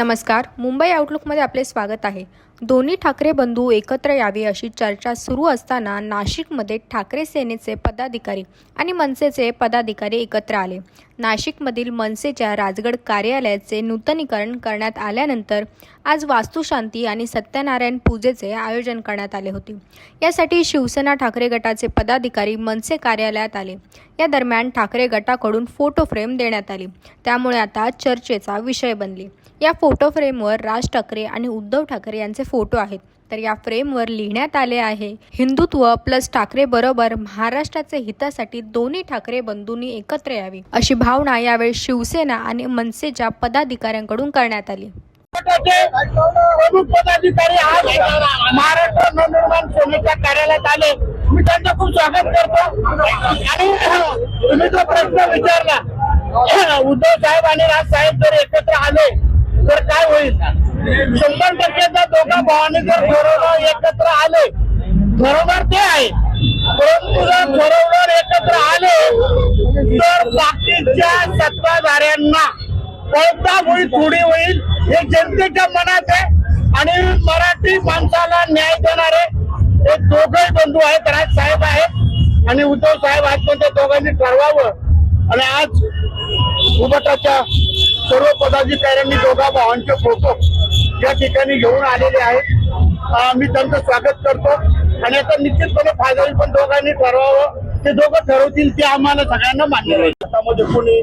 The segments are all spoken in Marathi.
नमस्कार. मुंबई आउटलुकमध्ये आपले स्वागत आहे. दोन्ही ठाकरे बंधू एकत्र यावे अशी चर्चा सुरू असताना नाशिकमध्ये ठाकरे सेनेचे पदाधिकारी आणि मनसेचे पदाधिकारी एकत्र आले. नाशिकमधील मनसेच्या राजगड कार्यालयाचे नूतनीकरण करण्यात आल्यानंतर आज वास्तुशांती आणि सत्यनारायण पूजेचे आयोजन करण्यात आले होते. यासाठी शिवसेना ठाकरे गटाचे पदाधिकारी मनसे कार्यालयात आले. या दरम्यान ठाकरे गटाकडून फोटो फ्रेम देण्यात आली. त्यामुळे आता चर्चेचा विषय बनली. या फोटो फ्रेमवर राज ठाकरे आणि उद्धव ठाकरे यांचे फोटो आहेत. तर या फ्रेमवर लिहिण्यात आले आहे. हिंदुत्व प्लस ठाकरे बरोबर महाराष्ट्राचे हितासाठी दोन्ही ठाकरे बंधूंनी एकत्र यावी अशी भावना यावेळी शिवसेना आणि मनसेच्या पदाधिकाऱ्यांकडून करण्यात आली. प्रमुख पदाधिकारी आज महाराष्ट्र नवनिर्माण सेनेच्या कार्यालयात आले. मी त्यांचं खूप स्वागत करतो. आणि तुम्ही जो प्रश्न विचारला उद्धव साहेब आणि राज साहेब जर एकत्र आले तर काय होईल? महानगर दोघा एकत्र आले. ठरवणार ते आहे. परंतु जर ठरवणार एकत्र आले तर बाकीच्या सत्ताधाऱ्यांना कळता होईल थोडी होईल. हे जनतेच्या मनात आहे आणि मराठी माणसाला न्याय देणारे हे दोघे बंधू आहेत. राज साहेब आहेत आणि उद्धव साहेब आहेत. पण त्या दोघांनी ठरवावं. आणि आज उभटाच्या सर्व पदाधिकाऱ्यांनी दोघा भावांचे फोटो या ठिकाणी घेऊन आलेले आहेत मी त्यांचं स्वागत करतो. आणि आता निश्चितपणे फायदा होईल पण दोघांनी ठरवावं. ते दोघं ठरवतील ते आम्हाला सगळ्यांना मान्य राहील. त्यामध्ये कोणी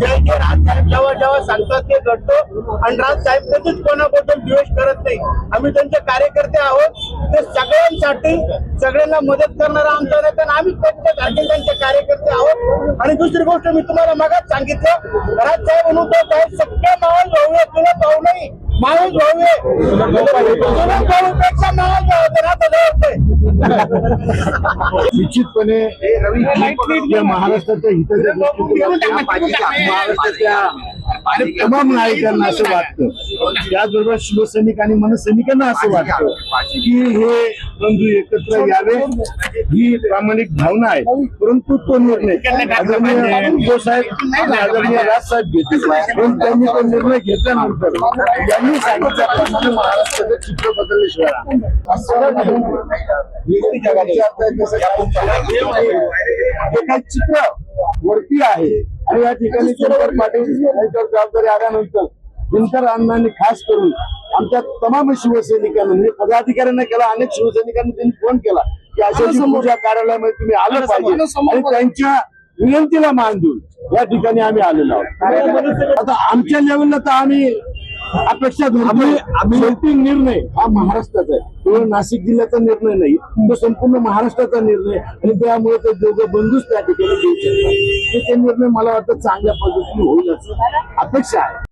जे जे राजसाहेब जेव्हा जेव्हा सांगतात ते घडतो आणि राजसाहेब कधीच कोणाबद्दल द्वेष करत नाही. आम्ही त्यांचे कार्यकर्ते आहोत. ते सगळ्यांसाठी सगळ्यांना मदत करणारा आमचा नेता आणि आम्ही फक्त त्यांचे कार्यकर्ते आहोत. आणि दुसरी गोष्ट मी तुम्हाला मगाच सांगितलं. राजसाहेब आणि उद्धव साहेब सगळे मावळ भाऊ तुला भाऊ नाही. आता जवळच आहे. निश्चितपने या महाराष्ट्राच्या हिताच्या महाराष्ट्राच्या तमाम नायकांना असं वाटतं त्याचबरोबर शिवसैनिक आणि मनसैनिकांना असं वाटतं की हे बंधू एकत्र यावे ही प्रामाणिक भावना आहे. परंतु तो निर्णय आदरणीय उद्धव साहेब आणि आदरणीय राजसाहेब घेतले. पण त्यांनी तो निर्णय घेतल्यानंतर यांनी सांगितल्याप्रमाणे महाराष्ट्राचं चित्र बदलल्याशिवाय राहणार. चित्र वरती आहे. आणि या ठिकाणी जबाबदारी आल्यानंतर दिनकर अण्णांनी खास करून आमच्या तमाम शिवसैनिकांना म्हणजे पदाधिकाऱ्यांना केला अनेक शिवसैनिकांनी त्यांनी फोन केला की अशा पूजा कार्यालयामध्ये तुम्ही आलं पाहिजे. आणि त्यांच्या विनंतीला मान देऊन या ठिकाणी आम्ही आलेलो आहोत. आता आमच्या लेवलला तर आम्ही अपेक्षा धरतो निर्णय हा महाराष्ट्राचा आहे. केवळ नाशिक जिल्ह्याचा निर्णय नाही तो संपूर्ण महाराष्ट्राचा निर्णय आणि त्यामुळे ते दोघं बंधूच त्या ठिकाणी देऊ शकतात. ते- ते निर्णय मला वाटतं चांगल्या पद्धतीने होईल असं अपेक्षा आहे.